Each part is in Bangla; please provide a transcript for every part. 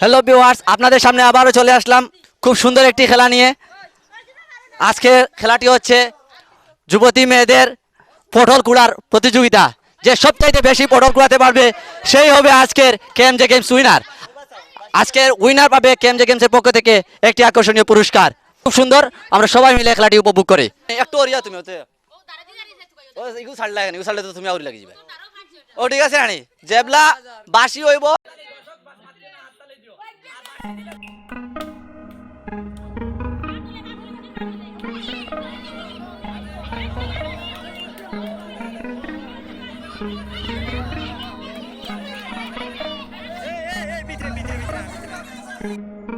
হ্যালো ভিউয়ার্স আপনাদের সামনে আবারও চলে আসলাম। খুব সুন্দর একটি খেলা নিয়ে। আজকে খেলাটি হচ্ছে যুবতী মেয়েদের পটল কুড়ার প্রতিযোগিতা। যে সবচাইতে বেশি পটল কুড়াতে পারবে, সেই হবে আজকের K M J games winner আজকের উইনার পাবে কেএম জে গেমসের পক্ষ থেকে একটি আকর্ষণীয় পুরস্কার। খুব সুন্দর। আমরা সবাই মিলে খেলাটি উপভোগ করি। একটু ওরিয়া তুমি, ওতে। ছাড়লা ছাড়লে তো তুমি আউরি লাগি যাবে ও, ঠিক আছে, রানী। জেবলা বাসি হইব। Ehi, ehi, ehi, mitra, mitra, mitra.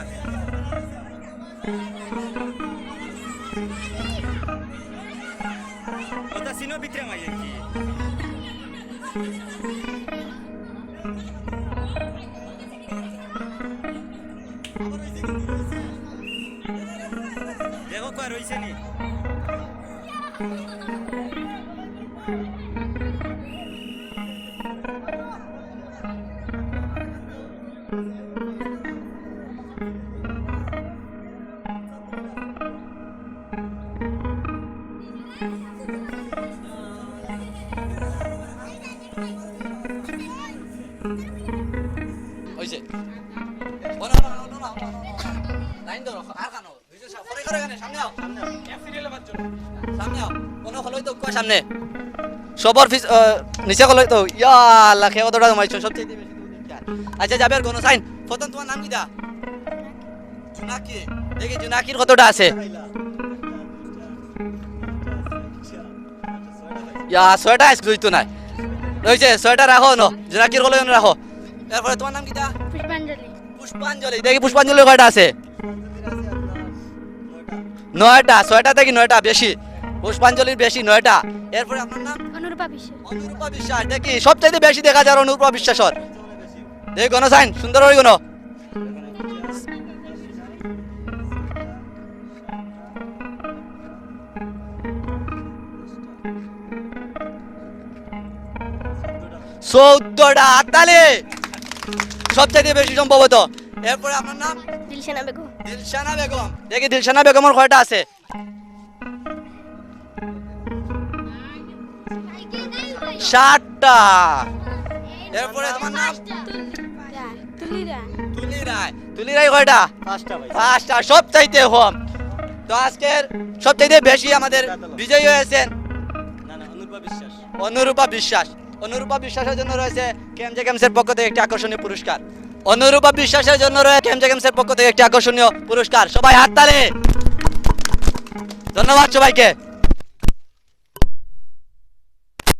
তুমি আগে যাই না ওটা সিনো ভিতরে মাইয়ে কি দেখো কয় রইছে নি হইছে ও না না না না লাইন ধরো আর কানো দুইজন পরে করে এখানে, সামনে আও সামনে নিচে হলোই তো ইয়া আল্লাহ খেয়ে কতটা জমাইছো সবচেয়ে বেশি আচ্ছা যাবে আর কোনো সাইন নাম কি দা? জুনাকি দেখি জুনাকির কতটা আছে? ইয়া ছয়টা আইস তো নাই। রয়েছে ছয়টা রাখো ন জুনাকির কলে রাখো এরপরে তোমার নাম কি দা পুষ্পাঞ্জলি পুষ্পাঞ্জলি দেখি পুষ্পাঞ্জলি কয়টা আছে? নয়টা ছয়টা থেকে নয়টা? বেশি পুষ্পাঞ্জলির বেশি নয়টা। এরপরে আপনার নাম? অনুরূপা বিশ্বাস। অনুরূপা বিশ্বাস দেখি সবচাইতে বেশি দেখা যায় অনুরূপা বিশ্বাসর দেখি গণ সাইন সুন্দর হয়ে গণ চৌদ্দটা হাততালি সবচাইতে বেশি সম্ভবত এরপরে আপনার নাম? দিলশানা বেগম। দিলশানা বেগম। দেখি দিলশানা বেগমের কয়টা আছে। ষাটটা। এরপরে তোমার নাম? তুলি রায় তুলি রায় কয়টা পাঁচটা। সব চাইতে তো আজকের সব চাইতে বেশি আমাদের বিজয়ী হয়েছেন না না বিশ্বাস। অনুরূপা বিশ্বাস। অনুরূপা বিশ্বাসের জন্য রয়েছে কেমজে গেমসের পক্ষ থেকে একটি আকর্ষণীয় পুরস্কার। অনুরূপা বিশ্বাসের জন্য রয়েছে কেমজে গেমসের পক্ষ থেকে একটি আকর্ষণীয় পুরস্কার। সবাই হাততালে ধন্যবাদ সবাইকে।